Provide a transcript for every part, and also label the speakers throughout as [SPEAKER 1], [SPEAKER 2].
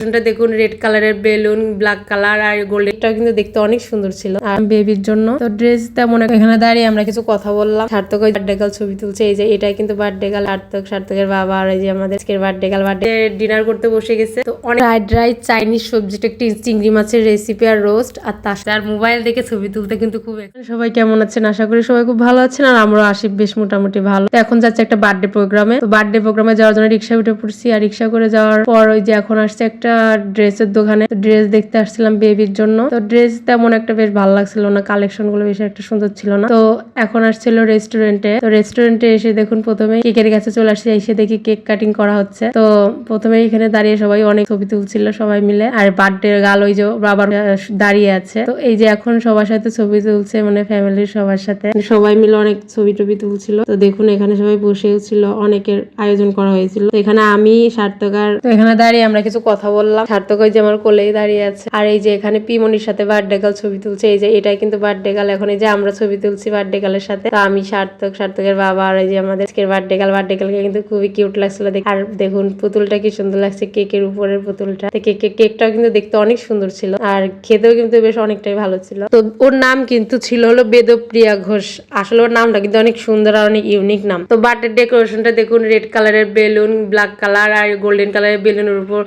[SPEAKER 1] ডেকোরেশনটা দেখুন রেড কালারের বেলুন ব্ল্যাক কালার আর গোল্ডেনটাও কিন্তু দেখতে অনেক সুন্দর ছিল। আর বেবির জন্য তো ড্রেস তেমন এখানে দাঁড়িয়ে আমরা কিছু কথা বললাম। সার্থক ওই বার্থডে গাল ছবি তুলছে, এই যে এটাই কিন্তু বার্থডে গাল সার্থক, সার্থকের বাবা আর এই যে আমাদের আজকের বার্থডে গাল বার্থডে ডিনার করতে বসে গেছে। তো অনেক ফ্রাইড রাইস চাইনিজ সবজিটা একটি চিংড়ি মাছের রেসিপি আর রোস্ট আর তার মোবাইল দেখে ছবি তুলতে কিন্তু খুব সবাই কেমন আছেন? আশা করি সবাই খুব ভালো আছেন আর আমরা আসি বেশ মোটামুটি ভালো। তো এখন যাচ্ছে একটা বার্থডে প্রোগ্রামে তো বার্থডে প্রোগ্রামে যাওয়ার জন্য রিক্সা উঠে পড়ছি। আর রিক্সা করে যাওয়ার পর ওই যে এখন আসছে একটা ড্রেসের দোকানে। ড্রেস দেখতে আসছিলাম বেবির জন্য। তো ড্রেস তেমন একটা বেশ ভালো লাগছিল না কালেকশনগুলো বেশি একটা সুন্দর ছিল না। তো এখন আসছিল রেস্টুরেন্টে তো রেস্টুরেন্টে এসে দেখুন প্রথমে কেকের কাছে চলে আসছে এসে দেখি কেক কাটিং করা হচ্ছে। তো প্রথমে এখানে দাঁড়িয়ে সবাই অনেক ছবি তুলছিল সবাই মিলে। আর বার্থডে গাল ওই যে বাবার দাঁড়িয়ে আছে। তো এই যে এখন সবার সাথে ছবি তুলছে মানে ফ্যামিলির সবার সাথে। সবাই মিলে অনেক ছবি টবি তুলছিল। তো দেখুন এখানে সবাই বসেও ছিল, অনেকের আয়োজন করা হয়েছিল। এখানে আমি সার্থকার এখানে দাঁড়িয়ে আমরা কিছু কথা বললাম, সার্থক ওই যে আমার কোলেই দাঁড়িয়ে আছে। আর এই যে এখানে পিমনির সাথে বার্থডে গাল ছবি তুলছে, এই যে এটাই কিন্তু বার্থডে গাল এখন এই যে আমরা ছবি তুলছি বার্থডে গালের সাথে, তো আমি সার্থক, সার্থকের বাবা আর এই যে আমাদের আজকের বার্থডে গাল বার্থডে গালকে কিন্তু খুবই কিউট লাগছিল দেখ আর দেখুন, পুতুলটা কি সুন্দর লাগছে, কেকের উপরের পুতুলটা। কেক, কেকটাও কিন্তু দেখতে অনেক সুন্দর ছিল, আর খেতেও কিন্তু বেশ অনেকটাই ভালো ছিল। তো ওর নাম কিন্তু ছিল হলো বেদপ্রিয়া ঘোষ। আসলে ওর নামটা কিন্তু অনেক সুন্দর আর অনেক ইউনিক নাম। তো বার্থডে ডেকোরেশনটা দেখুন রেড কালারের বেলুন ব্ল্যাক কালার আর গোল্ডেন কালারের বেলুনের উপর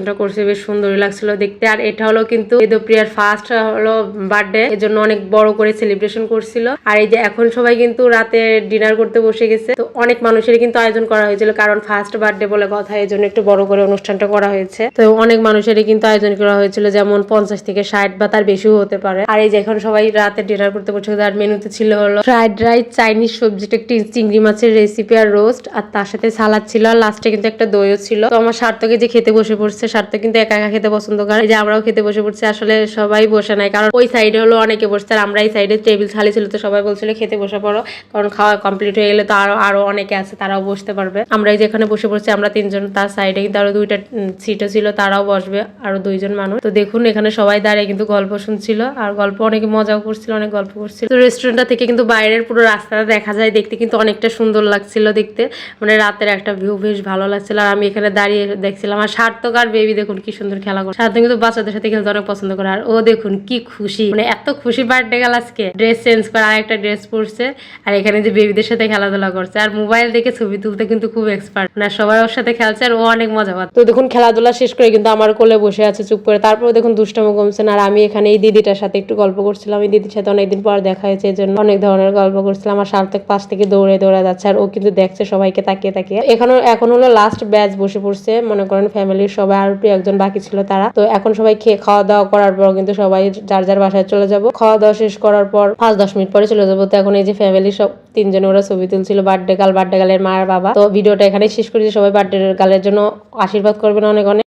[SPEAKER 1] ডেকোরেশনটা করছে, বেশ সুন্দরই লাগছিল দেখতে। আর এটা হলো কিন্তু বেদপ্রিয়ার ফার্স্ট হলো বার্থডে এর জন্য অনেক বড় করে সেলিব্রেশন করছিল। আর এই যে এখন সবাই কিন্তু রাতে ডিনার করতে বসে গেছে। তো অনেক মানুষের কিন্তু আয়োজন করা হয়েছিল, কারণ ফার্স্ট বার্থডে বলে কথা এই জন্য একটু বড় করে অনুষ্ঠানটা করা হয়েছে। তো অনেক মানুষেরই কিন্তু আয়োজন করা হয়েছিল, যেমন পঞ্চাশ থেকে ষাট বা তার বেশিও হতে পারে। আর এই যে এখন সবাই রাতে ডিনার করতে বসে আর মেনুতে ছিল হলো ফ্রাইড রাইস চাইনিজ সবজিটা একটি চিংড়ি মাছের রেসিপি আর রোস্ট আর তার সাথে সালাদ ছিল, আর লাস্টে কিন্তু একটা দইও ছিল। তো আমার সার্থকে যে খেতে বসে পড়ছে সার্থক কিন্তু একা একা খেতে পছন্দ করে। যে আমরাও খেতে বসে পড়ছি, আসলে সবাই বসে নাই। কারণ ওই সাইডে হলো অনেকে বসছে, আর আমরা এই সাইডে টেবিল খালি ছিল তো সবাই বলছিল, খেতে বসে পড়ো। কারণ খাওয়া কমপ্লিট হয়ে গেলে তো আরও আরও অনেকে আছে, তারাও বসতে পারবে। আমরা এই যে এখানে বসে পড়ছি, আমরা তিনজন, তার সাইডে কিন্তু আরও দুইটা সিটও ছিল, তারাও বসবে, আরও দুইজন মানুষ। তো দেখুন, এখানে সবাই দাঁড়িয়ে কিন্তু গল্প শুনছিল, আর গল্প অনেকে মজাও করছিল, অনেক গল্প করছিল। তো রেস্টুরেন্টটা থেকে কিন্তু বাইরের পুরো রাস্তাটা দেখা যায় দেখতে, কিন্তু অনেকটা সুন্দর লাগছিল দেখতে। মানে রাতের একটা ভিউ বেশ ভালো লাগছিল, আর আমি এখানে দাঁড়িয়ে দেখছিলাম, আর সার্থক আর বেবি দেখুন, কি সুন্দর খেলা করে সার্থক কিন্তু বাচ্চাদের সাথে খেলতে অনেক পছন্দ করে। আর ও দেখুন, কি খুশি। মানে এত খুশি বার্থডে গেল আজকে। ড্রেস চেঞ্জ করে আর একটা ড্রেস পরছে। আর এখানে যে বেবিদের সাথে খেলাধুলা করছে। আর মোবাইল দেখে ছবি তুলতে কিন্তু খুব এক্সপার্ট না সবাই ওর সাথে খেলছে আর ও অনেক মজা পাচ্ছে। তো দেখুন, খেলাধুলা শেষ করে কিন্তু আমার কোলে বসে আছে, চুপ করে। তারপরে দেখুন, দুষ্টামো কমছে না। আর আমি এখানে এই দিদিটার সাথে একটু গল্প করছিলাম। এই দিদির সাথে অনেকদিন পর দেখা হয়েছে, এই জন্য অনেক ধরনের গল্প করছিলাম। আর সার্থক পাশ থেকে দৌড়ে দৌড়ে যাচ্ছে। আর ও কিন্তু দেখছে সবাইকে তাকিয়ে তাকিয়ে। এখনও, এখন হলো লাস্ট ব্যাচ বসে পড়ছে। মনে করেন ফ্যামিলির সবাই। আর একজন বাকি ছিল তারা। তো এখন সবাই খেয়ে খাওয়া দাওয়া করার পর কিন্তু সবাই যার যার বাসায় চলে যাব। খাওয়া দাওয়া শেষ করার পর পাঁচ দশ মিনিট পরে চলে যাব। তো এখন এই যে ফ্যামিলি সব তিনজনে ওরা ছবি তুলছিল বার্থডে গাল বার্থডে গালের মায়ের বাবা। তো ভিডিওটা এখানে শেষ করেছি সবাই বার্থডে গালের জন্য আশীর্বাদ করবেন অনেক অনেক।